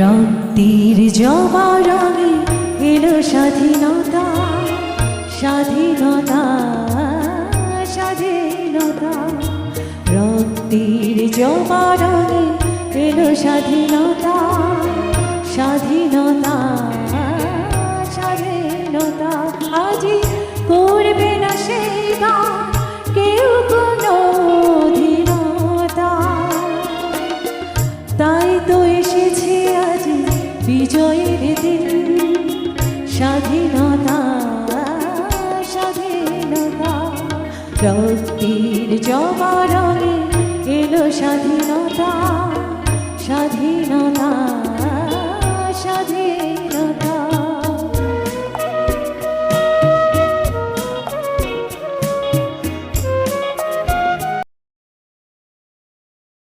রক্তির জবা রঙে এলো স্বাধীনতা স্বাধীনতা স্বাধীনতা। রক্তির জবা রঙে এলো স্বাধীনতা স্বাধীনতা স্বাধীনতা। আজি করবে না সেই বিজয়ের দিন স্বাধীনতা স্বাধীনতা। রক্তির জবারণে এলো স্বাধীনতা স্বাধীনতা।